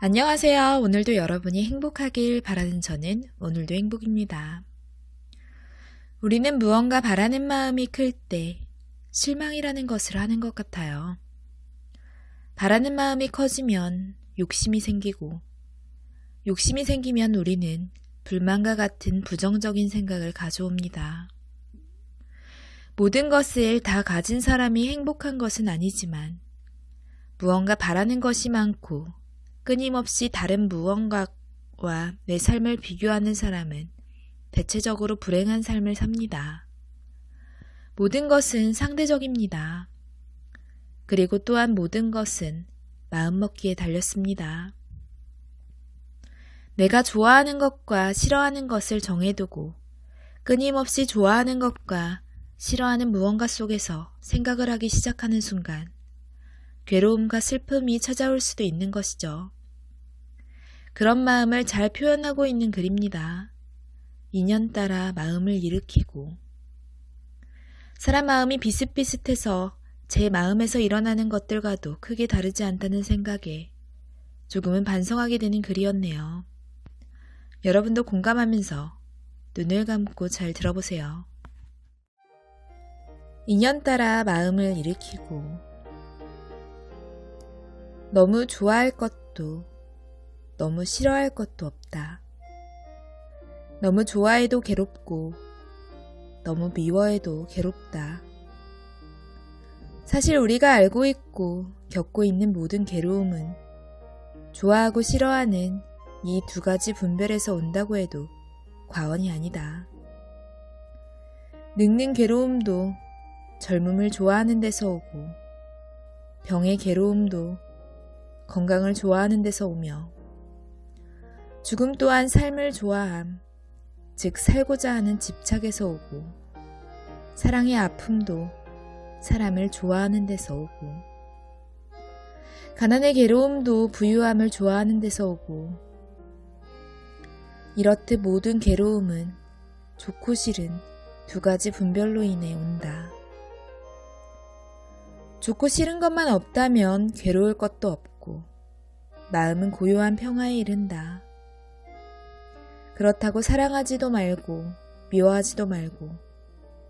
안녕하세요. 오늘도 여러분이 행복하길 바라는 저는 오늘도 행복입니다. 우리는 무언가 바라는 마음이 클 때 실망이라는 것을 하는 것 같아요. 바라는 마음이 커지면 욕심이 생기고, 욕심이 생기면 우리는 불만과 같은 부정적인 생각을 가져옵니다. 모든 것을 다 가진 사람이 행복한 것은 아니지만, 무언가 바라는 것이 많고, 끊임없이 다른 무언가와 내 삶을 비교하는 사람은 대체적으로 불행한 삶을 삽니다. 모든 것은 상대적입니다. 그리고 또한 모든 것은 마음먹기에 달렸습니다. 내가 좋아하는 것과 싫어하는 것을 정해두고 끊임없이 좋아하는 것과 싫어하는 무언가 속에서 생각을 하기 시작하는 순간 괴로움과 슬픔이 찾아올 수도 있는 것이죠. 그런 마음을 잘 표현하고 있는 글입니다. 인연 따라 마음을 일으키고 사람 마음이 비슷비슷해서 제 마음에서 일어나는 것들과도 크게 다르지 않다는 생각에 조금은 반성하게 되는 글이었네요. 여러분도 공감하면서 눈을 감고 잘 들어보세요. 인연 따라 마음을 일으키고 너무 좋아할 것도 너무 싫어할 것도 없다. 너무 좋아해도 괴롭고 너무 미워해도 괴롭다. 사실 우리가 알고 있고 겪고 있는 모든 괴로움은 좋아하고 싫어하는 이 두 가지 분별에서 온다고 해도 과언이 아니다. 늙는 괴로움도 젊음을 좋아하는 데서 오고 병의 괴로움도 건강을 좋아하는 데서 오며 죽음 또한 삶을 좋아함, 즉 살고자 하는 집착에서 오고 사랑의 아픔도 사람을 좋아하는 데서 오고 가난의 괴로움도 부유함을 좋아하는 데서 오고 이렇듯 모든 괴로움은 좋고 싫은 두 가지 분별로 인해 온다. 좋고 싫은 것만 없다면 괴로울 것도 없고 마음은 고요한 평화에 이른다. 그렇다고 사랑하지도 말고 미워하지도 말고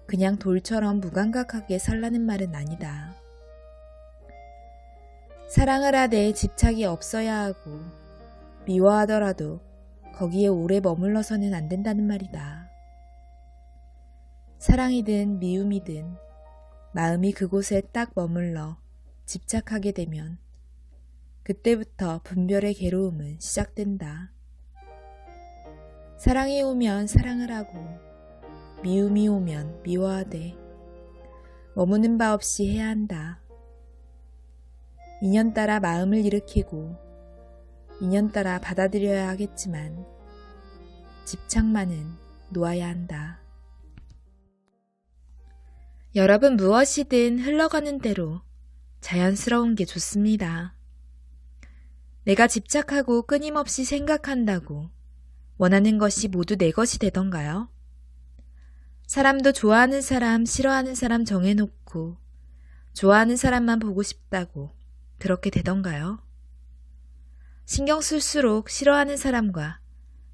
그냥 돌처럼 무감각하게 살라는 말은 아니다. 사랑을 하되 집착이 없어야 하고 미워하더라도 거기에 오래 머물러서는 안 된다는 말이다. 사랑이든 미움이든 마음이 그곳에 딱 머물러 집착하게 되면 그때부터 분별의 괴로움은 시작된다. 사랑이 오면 사랑을 하고 미움이 오면 미워하되 머무는 바 없이 해야 한다. 인연 따라 마음을 일으키고 인연 따라 받아들여야 하겠지만 집착만은 놓아야 한다. 여러분 무엇이든 흘러가는 대로 자연스러운 게 좋습니다. 내가 집착하고 끊임없이 생각한다고 원하는 것이 모두 내 것이 되던가요? 사람도 좋아하는 사람, 싫어하는 사람 정해놓고 좋아하는 사람만 보고 싶다고 그렇게 되던가요? 신경 쓸수록 싫어하는 사람과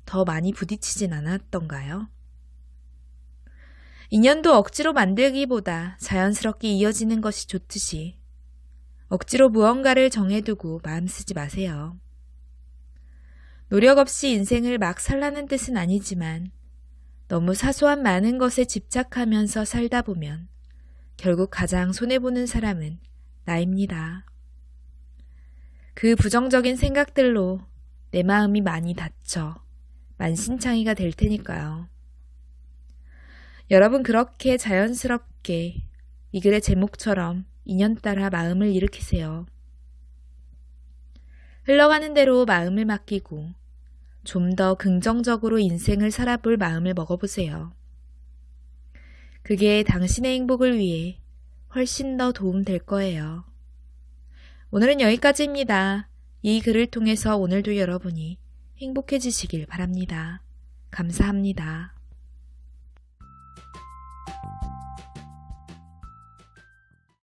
더 많이 부딪히진 않았던가요? 인연도 억지로 만들기보다 자연스럽게 이어지는 것이 좋듯이 억지로 무언가를 정해두고 마음 쓰지 마세요. 노력 없이 인생을 막 살라는 뜻은 아니지만 너무 사소한 많은 것에 집착하면서 살다 보면 결국 가장 손해보는 사람은 나입니다. 그 부정적인 생각들로 내 마음이 많이 다쳐 만신창이가 될 테니까요. 여러분 그렇게 자연스럽게 이 글의 제목처럼 인연 따라 마음을 일으키세요. 흘러가는 대로 마음을 맡기고 좀 더 긍정적으로 인생을 살아볼 마음을 먹어보세요. 그게 당신의 행복을 위해 훨씬 더 도움될 거예요. 오늘은 여기까지입니다. 이 글을 통해서 오늘도 여러분이 행복해지시길 바랍니다. 감사합니다.